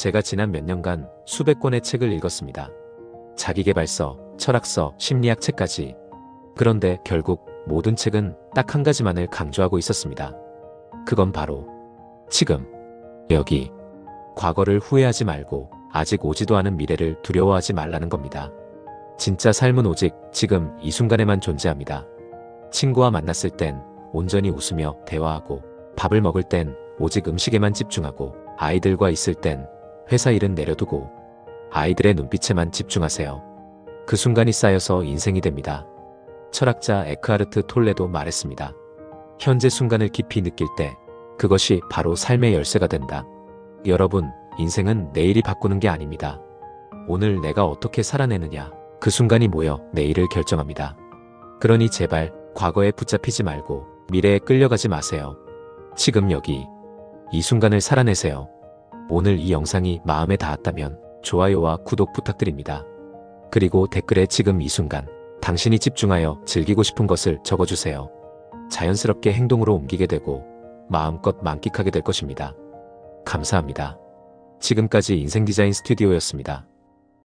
제가 지난 몇 년간 수백 권의 책을 읽었습니다. 자기계발서, 철학서, 심리학 책까지. 그런데 결국 모든 책은 딱 한 가지만을 강조하고 있었습니다. 그건 바로 지금, 여기. 과거를 후회하지 말고 아직 오지도 않은 미래를 두려워하지 말라는 겁니다. 진짜 삶은 오직 지금 이 순간에만 존재합니다. 친구와 만났을 땐 온전히 웃으며 대화하고 밥을 먹을 땐 오직 음식에만 집중하고 아이들과 있을 땐 회사 일은 내려두고 아이들의 눈빛에만 집중하세요. 그 순간이 쌓여서 인생이 됩니다. 철학자 에크하르트 톨레도 말했습니다. 현재 순간을 깊이 느낄 때 그것이 바로 삶의 열쇠가 된다. 여러분, 인생은 내일이 바꾸는 게 아닙니다. 오늘 내가 어떻게 살아내느냐, 그 순간이 모여 내일을 결정합니다. 그러니 제발 과거에 붙잡히지 말고 미래에 끌려가지 마세요. 지금 여기 이 순간을 살아내세요. 오늘 이 영상이 마음에 닿았다면 좋아요와 구독 부탁드립니다. 그리고 댓글에 지금 이 순간 당신이 집중하여 즐기고 싶은 것을 적어주세요. 자연스럽게 행동으로 옮기게 되고 마음껏 만끽하게 될 것입니다. 감사합니다. 지금까지 인생 디자인 스튜디오였습니다.